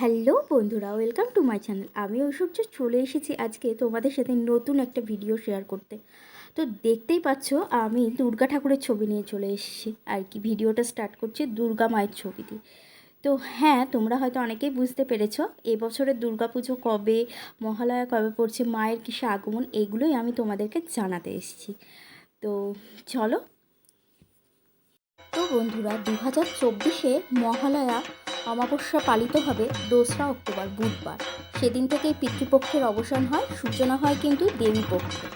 Hello বন্ধুরা, welcome to my channel. আমি ঐশ্বর্য, চলে এসেছি আজকে তোমাদের সাথে নতুন একটা ভিডিও শেয়ার করতে। তো দেখতেই পাচ্ছ, আমি দুর্গা ঠাকুরের ছবি নিয়ে চলে এসেছি। আর কি, ভিডিওটা স্টার্ট করছি দুর্গা মায়ের ছবি দিয়ে তো হ্যাঁ তোমরা হয়তো অনেকেই বুঝতে পেরেছ এবছরের দুর্গাপুজো কবে, মহালয়া কবে পড়ছে, মায়ের কিসে আগমন, এগুলোই আমি তোমাদেরকে জানাতে এসেছি। তো চলো। তো বন্ধুরা দু হাজার চব্বিশে মহালয়া অমাবস্যা পালিত হবে দোসরা অক্টোবর, বুধবার। সেদিন থেকেই পিতৃপক্ষের অবসান হয়, সূচনা হয় কিন্তু দেবী পক্ষে।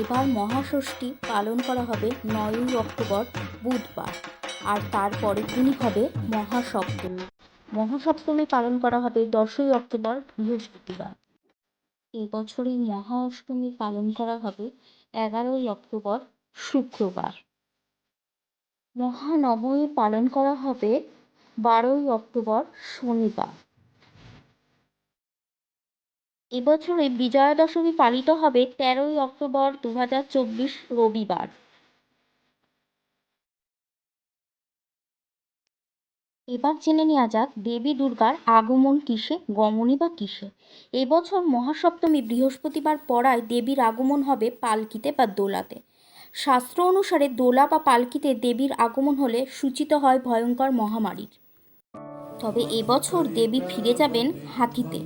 এবার মহাষষ্ঠী পালন করা হবে নয়ই অক্টোবর, বুধবার। আর তার পরের দিনই হবে মহাসপ্তমী। মহাসপ্তমী পালন করা হবে দশই অক্টোবর, বৃহস্পতিবার। এবছরই মহা অষ্টমী পালন করা হবে এগারোই অক্টোবর, শুক্রবার। মহানবমী পালন করা হবে বারোই অক্টোবর, শনিবার। এবছরে বিজয়া দশমী পালিত হবে তেরোই অক্টোবর দু হাজার চব্বিশ, রবিবার। এবার জেনে নেওয়া যাক দেবী দুর্গার আগমন কিসে গমনই বা কিসে? এবছর মহাসপ্তমী বৃহস্পতিবার পড়ায় দেবীর আগমন হবে পালকিতে বা দোলাতে। শাস্ত্র অনুসারে দোলা বা পালকিতে দেবীর আগমন হলে সূচিত হয় ভয়ঙ্কর মহামারীর। তবে এবছর দেবী ফিরে যাবেন হাতিতে।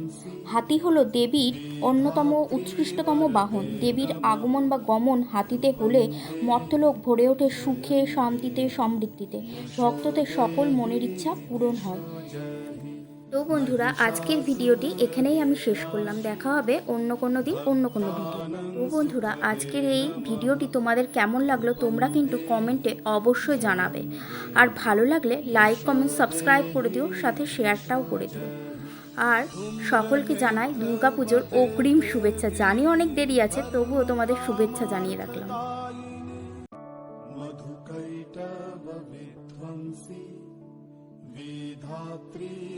হাতি হলো দেবীর অন্যতম উৎকৃষ্টতম বাহন। দেবীর আগমন বা গমন হাতিতে হলে মর্তলোক ভরে ওঠে সুখে, শান্তিতে, সমৃদ্ধিতে। ভক্তদের সকল মনের ইচ্ছা পূরণ হয়। তো বন্ধুরা আজকের ভিডিওটি এখানেই আমি শেষ করলাম দেখা হবে অন্য কোনো দিন অন্য কোনো ভিডিও তো বন্ধুরা আজকের এই ভিডিওটি তোমাদের কেমন লাগলো তোমরা কিন্তু কমেন্টে অবশ্যই জানাবে আর ভালো লাগলে লাইক কমেন্ট সাবস্ক্রাইব করে দিও সাথে শেয়ারটাও করে দিও আর সকলকে জানাই দুর্গাপুজোর অগ্রিম শুভেচ্ছা জানি অনেক দেরি আছে তবুও তোমাদের শুভেচ্ছা জানিয়ে রাখলাম मधुकैटवविध्वंसि विधात्री